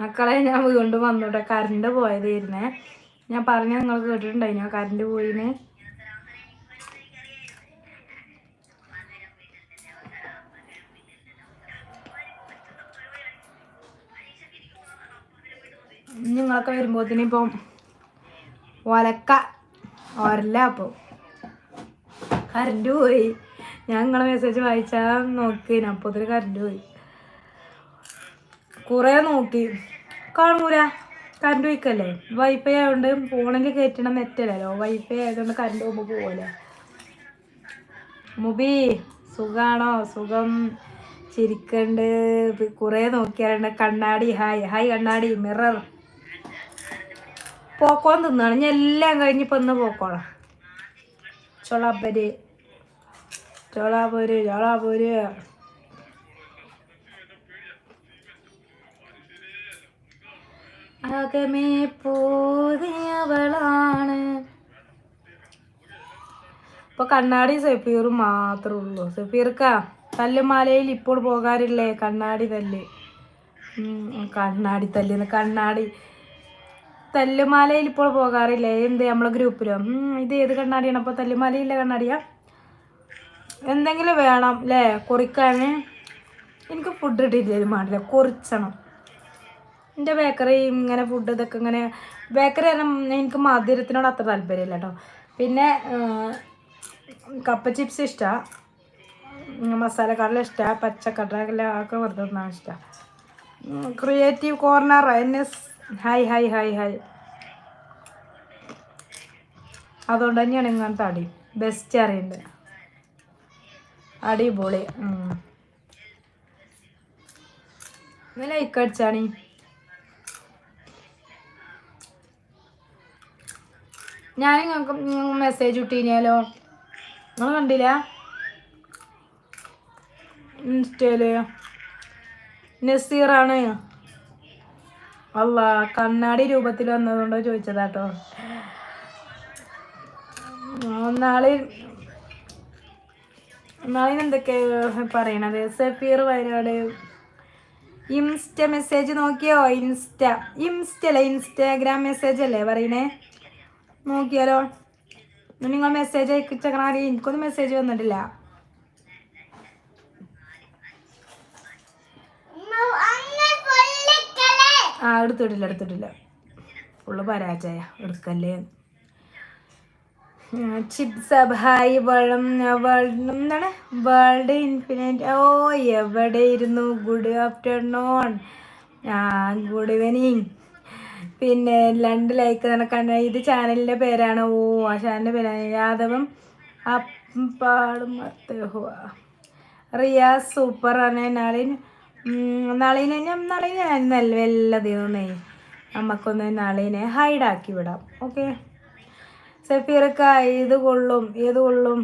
മക്കളെ ഞാൻ വീണ്ടും വന്നോട്ടെ. കറണ്ട് പോയതായിരുന്നേ. ഞാൻ പറഞ്ഞ നിങ്ങൾ കേട്ടിട്ടുണ്ടായിനോ? കറണ്ട് പോയിന്. നിങ്ങളൊക്കെ വരുമ്പോത്തിന് ഇപ്പം ഒലക്ക ഒരല്ല അപ്പോൾ കറണ്ട് പോയി. ഞാൻ നിങ്ങളെ മെസ്സേജ് വായിച്ചാൽ നോക്കി അപ്പോൾ കറണ്ട് പോയി. കുറേ നോക്കി. കാണൂല. കറണ്ട് പോയിക്കല്ലേ വൈഫൈ ആയതുകൊണ്ട് ഫോണിൽ കയറ്റണം നെറ്റല്ലോ വൈഫൈ ആയതുകൊണ്ട് കറണ്ട് പോകുമ്പോൾ പോകല്ലേ മുബി സുഖാണോ? സുഖം. ചിരിക്കണ്ട്. കുറേ നോക്കിയാലുണ്ട്. കണ്ണാടി ഹായ് ഹായ് കണ്ണാടി. മിറർ പോക്കോൻ തിന്നാണ്. ഞാൻ എല്ലാം കഴിഞ്ഞ് ഇപ്പം ഒന്ന് പോക്കോളാം. ചൊളാപ്പര് ചൊളാപ്പൊര് ചൊളാപ്പൊര് അകമേ പോതിയവളാണ് ഇപ്പൊ കണ്ണാടി സഫീർ മാത്രമേ ഉള്ളൂ സഫീർക്ക തല്ലുമാലയിൽ ഇപ്പോൾ പോകാറില്ലേ കണ്ണാടി തല്ല് കണ്ണാടി തല്ലിന്ന് കണ്ണാടി തല്ലുമാലയിൽ ഇപ്പോൾ പോകാറില്ലേ എന്ത് നമ്മളെ ഗ്രൂപ്പിലോ ഇത് ഏത് കണ്ണാടിയാണ് അപ്പോൾ തല്ലുമാലയില്ലേ കണ്ണാടിയാ എന്തെങ്കിലും വേണം അല്ലേ കുറിക്കാൻ എനിക്ക് ഫുഡ് ഇട്ടില്ല മാറില്ല കുറിച്ചണം എന്റെ ബേക്കറി ഇങ്ങനെ ഫുഡ് ഇതൊക്കെ ഇങ്ങനെ ബേക്കറി കാരണം എനിക്ക് മധുരത്തിനോട് അത്ര താല്പര്യമില്ല കേട്ടോ പിന്നെ കപ്പ ചിപ്സ് ഇഷ്ടമാണ് മസാല കടല ഇഷ്ടമാണ് പച്ചക്കടല ഒക്കെ വെറുതെ തിന്നാൻ ഇഷ്ടമാണ് ക്രിയേറ്റീവ് കോർണർ എന്നെ ഹായ് ഹായ് ഹായ് ഹായ് അതുകൊണ്ട് തന്നെയാണ് ഇങ്ങനത്തെ അടി. ബെസ്റ്റ് അറിയുന്നത് അടിപൊളി. ലൈക്ക് അടിച്ചാണീ ഞാൻ നിങ്ങൾക്ക് മെസ്സേജ് ഇട്ടീനാലോ? നിങ്ങൾ കണ്ടില്ല? ഇൻസ്റ്റയിൽ. നസീറാണ്. അല്ല കണ്ണാടി രൂപത്തിൽ വന്നതുകൊണ്ടോ ചോദിച്ചതാട്ടോ. നാളെ നാളെ എന്തൊക്കെ പറയണത്? സഫീർ വയനാട്. ഇൻസ്റ്റ മെസ്സേജ് നോക്കിയോ? ഇൻസ്റ്റ. ഇൻസ്റ്റ അല്ലേ? ഇൻസ്റ്റാഗ്രാം മെസ്സേജ് അല്ലേ പറയണേ? നോക്കിയാലോ? നിങ്ങൾ മെസ്സേജ് അയച്ചേക്കണ എനിക്കൊന്നും മെസ്സേജ് വന്നിട്ടില്ല. ആ എടുത്തിട്ടില്ല എടുത്തിട്ടില്ല. ഫുള്ള് പരാജയ എടുക്കല്ലേ? ചിപ്സ് ഹായ് വളം വേൾഡ് എന്താണ്? വേൾഡ് ഇൻഫിനിറ്റ് ഓ എവിടെ ഇരുന്നു ഗുഡ് ആഫ്റ്റർനൂൺ ഗുഡ് ഈവനിങ് പിന്നെ രണ്ട് ലൈക്ക് നടക്കാൻ ഇത് ചാനലിന്റെ പേരാണ്. ഓ ആ ചാനലിന്റെ പേരാണ്. യാദവം അപ്പാടും റിയാസ് സൂപ്പർ ആണ്. നളിൻ നളിനെ ഞാൻ നാളിനെ നല്ല വല്ലതേ നമുക്കൊന്ന് നളിനെ ഹൈഡാക്കി വിടാം. ഓക്കെ സഫീറക്ക ഏത് കൊള്ളും ഏത് കൊള്ളും.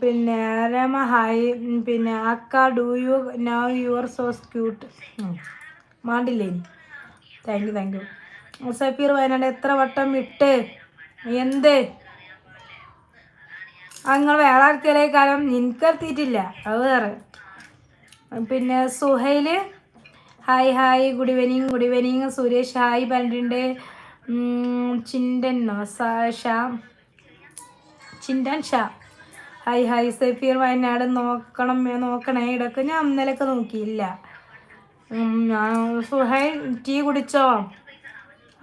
പിന്നെ രമ ഹായ് പിന്നെ അക്ക do you know your so cute മാണ്ടില്ലേ thank you thank you Safeer Wayanad എത്ര വട്ടം ഇട്ട്? എന്ത്? നിങ്ങൾ വേറെ കാലം എനിക്കെത്തിയിട്ടില്ല അത് വേറെ. പിന്നെ Suhail. Hi hi good evening good evening Suresh hi പറഞ്ഞിട്ടുണ്ട് ചിൻഡൻ ഷാ ചിന്തൻ ഷാ ഹായ് ഹായ് സഫീർ വയനാട് നോക്കണം നോക്കണേ. ഇടയ്ക്ക് ഞാൻ ഇന്നലെയൊക്കെ നോക്കിയില്ല. സുഹൈൽ ടീ കുടിച്ചോ?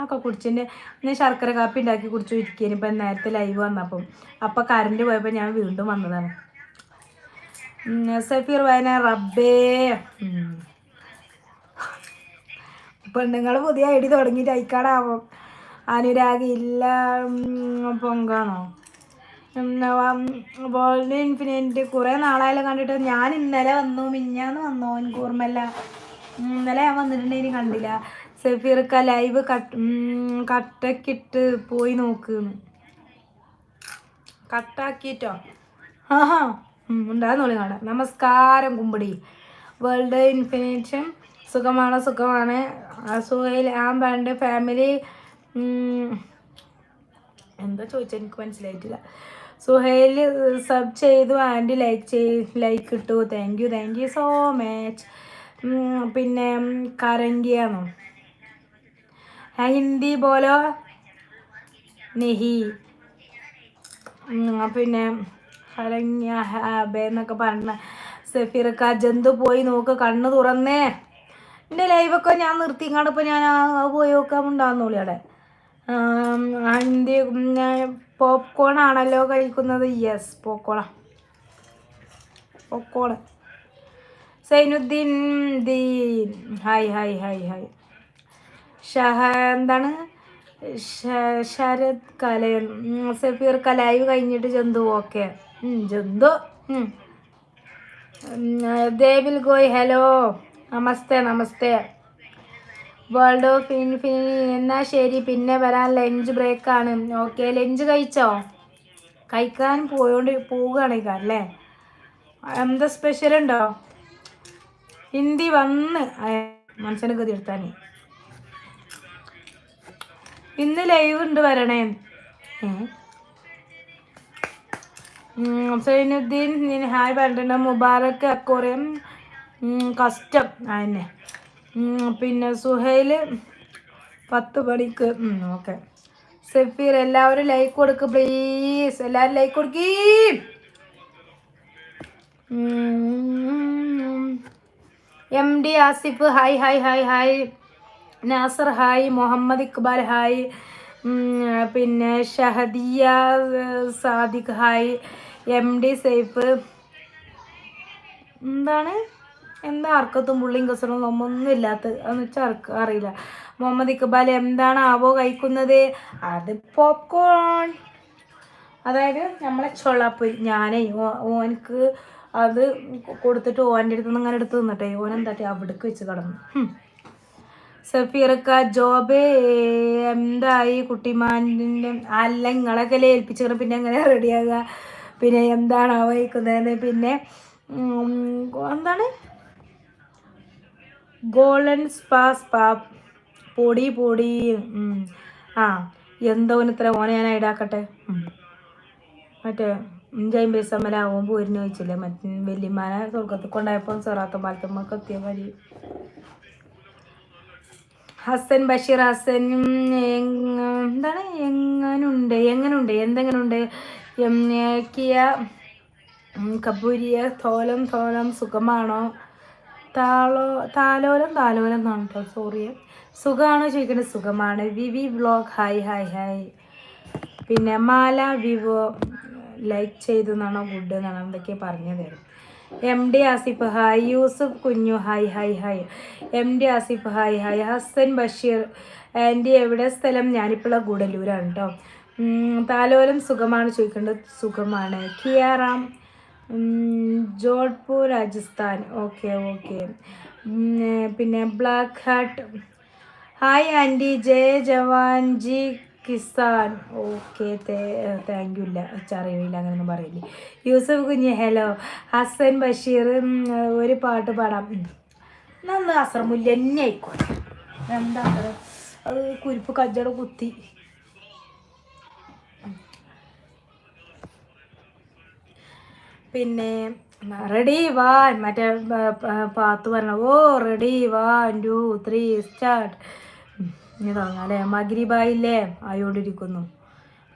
ഒക്കെ കുടിച്ചിന്റെ ഞാൻ ശർക്കര കാപ്പി ഉണ്ടാക്കി കുടിച്ചു ഇരിക്കേന് ഇപ്പം നേരത്തെ ലൈവ് വന്നപ്പം. അപ്പം കറണ്ട് പോയപ്പോൾ ഞാൻ വീണ്ടും വന്നതാണ്. സഫീർ വായന റബ്ബേ. പെണ്ണുങ്ങൾ പുതിയ ഐഡി തുടങ്ങിയിട്ട് അയക്കാടാവും അനുരാഗ് ഇല്ല. പൊങ്കാണോ? വേൾഡ് ഇൻഫിനിറ്റ് കുറേ നാളായാലും കണ്ടിട്ട് ഞാൻ ഇന്നലെ വന്നു മിഞ്ഞാന്ന് വന്നു ഓർമ്മല്ല ഉം, ഇന്നലെ ഞാൻ വന്നിട്ടുണ്ടെങ്കിൽ കണ്ടില്ല. സെഫീർക്ക ലൈവ് കട്ട് കട്ടക്കിട്ട് പോയി നോക്കുന്നു. കട്ടാക്കിയിട്ടോ ആഹാ ഉണ്ടാകുന്നോളി കാണാം നമസ്കാരം കുമ്പടി. വേൾഡ് ഇൻഫിനിഷൻ സുഖമാണ്? സുഖമാണ്. സുഹൈൽ ആ ബാൻഡ് ഫാമിലി എന്താ ചോദിച്ചാൽ എനിക്ക് മനസ്സിലായിട്ടില്ല. സുഹേൽ സബ് ചെയ്തു ആൻഡ് ലൈക്ക് ചെയ് ലൈക്ക് ഇട്ടു. Thank you thank you so much പിന്നെ കരണ്ടിയാണോ. ഹിന്ദി പോലോ നെഹി. പിന്നെ കരങ്യ ഹാബേ എന്നൊക്കെ പറഞ്ഞ സഫീറക്ക ജന്തു പോയി നോക്ക് കണ്ണ് തുറന്നേ. എന്റെ ലൈവൊക്കെ ഞാൻ നിർത്തിങ്ങാണ്ട് ഇപ്പോൾ ഞാൻ പോയി നോക്കാൻ ഉണ്ടാകുന്നുള്ളൂ അവിടെ ഹിന്ദി പോപ്കോൺ ആണല്ലോ കഴിക്കുന്നത്. Yes പോക്കോണ popcorn Zainuddin Deen. Hi hi hi hi. ഷഹ എന്താണ്? ശരത് കലയൻ സഫീർ കലായി കഴിഞ്ഞിട്ട് ജന്തു ഓക്കെ ജന്തു. ദേവിൽ ഗോയ് ഹലോ നമസ്തേ നമസ്തേ. വേൾഡ് ഓഫ് ഇൻഫിനി എന്നാ ശരി പിന്നെ വരാൻ ലഞ്ച് ബ്രേക്കാണ് ഓക്കെ ലഞ്ച് കഴിച്ചോ? കഴിക്കാൻ പോയോണ്ട് പോവുകയാണ് അല്ലേ? എന്താ സ്പെഷ്യൽ ഉണ്ടോ? ഹിന്ദി വന്ന് മനസ്സിനെ ഗതി എടുത്താൻ ഇന്ന് ലൈവ് ഉണ്ട് വരണേ. സൈനുദ്ദീൻ ഹായ് പറഞ്ഞിട്ടുണ്ട്. മുബാറക്ക് അക്കോറിയം കസ്റ്റം അതന്നെ പിന്നെ സുഹൈൽ പത്ത് മണിക്ക് ഓക്കെ. സഫീർ എല്ലാവരും ലൈക്ക് കൊടുക്ക് പ്ലീസ് എല്ലാവരും like കൊടുക്കീ. M D Asif hi hi hi hi Nasar hi Muhammad Iqbal hi പിന്നെ Shahadiya Sadiq hi M D Saif. എന്താണ്? എന്താ അർക്കത്തും പുള്ളിയും കസറും ഒന്നും ഇല്ലാത്ത എന്ന് വെച്ചാൽ അർക്ക് അറിയില്ല. മുഹമ്മദ് ഇക്ബാൽ എന്താണ് ആവോ കഴിക്കുന്നത്? അത് പോപ്കോൺ അതായത് നമ്മളെ ചൊള്ളാപ്പൊരി ഞാനേ ഓ- ഓനക്ക് അത് കൊടുത്തിട്ട് ഓന്റെ അടുത്ത് നിന്ന് അങ്ങനെ എടുത്ത് നിന്നിട്ടേ ഓൻ എന്താട്ടി അവിടേക്ക് വെച്ച് കടന്നു. സഫീറക്ക ജോബ് എന്തായി കുട്ടിമാന്റെ അല്ല നിങ്ങളൊക്കെ ഏൽപ്പിച്ചു പിന്നെ എങ്ങനെ റെഡിയാകുക പിന്നെ എന്താണ് വഹിക്കുന്നതെന്ന് പിന്നെ എന്താണ്? ഗോൾഡൻ സ്പാ സ്പാ പൊടി പൊടി ആ എന്തോ ഇത്ര ഓനെ ഞാൻ ഇടാക്കട്ടെ മറ്റേ അഞ്ചായും പൈസ മലാവും ചോദിച്ചില്ലേ? മറ്റേ വല്യമാനെ സ്വർഗത്തിൽ കൊണ്ടായപ്പോൾ സൊറാത്ത പാലത്തമ്മക്ക് എത്തിയ വഴി. ഹസൻ ബഷീർ ഹസൻ എന്താണ്? എങ്ങനുണ്ട്? എങ്ങനുണ്ട്? എന്തെങ്ങനുണ്ട്? എംക്കിയ കബൂരിയ തോലം തോലം സുഖമാണോ? താളോ താലോലം താലോലം എന്നാണ് കേട്ടോ സോറി സുഖമാണോ ചോദിക്കേണ്ടത് സുഖമാണ്. V V vlog hi hi hi പിന്നെ മാല വിവോ ലൈക്ക് ചെയ്തു എന്നാണോ ഗുഡ് എന്നാണോ എന്തൊക്കെ പറഞ്ഞു തരും. M D Asif hi Yusuf Kunju hi hi hi M D Asif hi hi Hasan Basheer aunty എവിടെ സ്ഥലം? ഞാനിപ്പോൾ ഗുഡലൂരാണ് കേട്ടോ താലോലം സുഖമാണ് ചോദിക്കേണ്ടത്? സുഖമാണ്. കിയാറാം ജോധ്പൂർ രാജസ്ഥാൻ. Okay okay. പിന്നെ ബ്ലാക്ക് ഹാർട്ട്. ഹായ് ആന്റി ജയ ജവാൻ ജി കിസാൻ. ഓക്കെ താങ്ക് യു ഇല്ല. അറിയില്ല അങ്ങനെയൊന്നും പറയില്ലേ. യൂസഫ് കുഞ്ഞ് ഹലോ ഹസൻ ബഷീർ ഒരു പാട്ട് പാടാം. നന്ന് അസർമുല്ല തന്നെ ആയിക്കോട്ടെ. എന്താ അത്? കുരിപ്പ് കജ്ജട കുത്തി. പിന്നെ റെഡി വാൻ മറ്റേ പാത്ത് പറഞ്ഞ ഓ ready one two three start ഇനി തുടങ്ങാം അല്ലേ മഗ്രിബായില്ലേ? ആയോണ്ടിരിക്കുന്നു.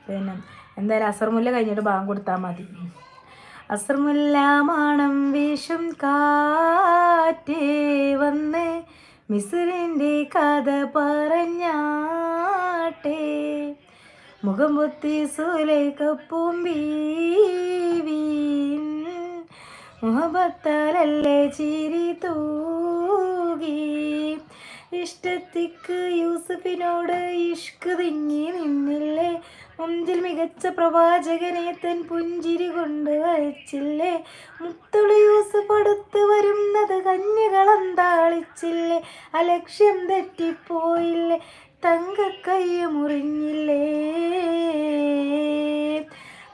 പിന്നെ എന്തായാലും അസർമുല്ല കഴിഞ്ഞിട്ട് ബാങ്ക് കൊടുത്താൽ മതി. അസർമുല്ല മാണം വീശും കാറ്റേ വന്ന് മിസ്രിന്റെ കഥ പറഞ്ഞാട്ടേ. മുഖം പൊത്തി സുലൈക്കപ്പും ബീവീൻ മുഹബത്താലല്ലേ ചിരി തൂകി. ഇഷ്ടത്തിക്ക് യൂസഫിനോട് ഇഷ്ക് തിങ്ങി നിന്നില്ലേ? മുഞ്ചിൽ മികച്ച പ്രവാചകനെ തൻ പുഞ്ചിരി കൊണ്ട് വരച്ചില്ലേ മുത്തുളി യൂസഫ് അടുത്ത് വരുന്നത് കന്യകളന്താളിച്ചില്ലേ? അലക്ഷ്യം തെറ്റിപ്പോയില്ലേ? തങ്കക്കയ്യ മുറിഞ്ഞില്ലേ?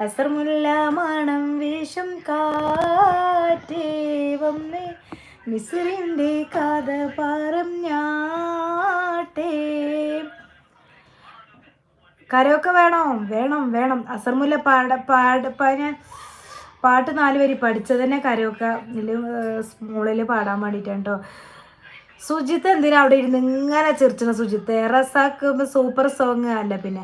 അസർമുല്ല മണം വേഷം കാറ്റേ വന്നേ. മിസ്രിന്റെ കഥ പറഞ്ഞാട്ടെ. കരയൊക്കെ വേണോ? വേണം വേണം. അസർമുല്ല പാട പാട് ഞാൻ പാട്ട് നാല് വരി പഠിച്ചത് തന്നെ സ്കൂളിൽ പാടാൻ വേണ്ടിയിട്ടാണ് കേട്ടോ സുജിത്ത് എന്തിനാ അവിടെ ഇരുന്ന് ഇങ്ങനെ ചിരിച്ചണ സുജിത്ത്? റസാക്ക് സൂപ്പർ സോങ് അല്ല പിന്നെ.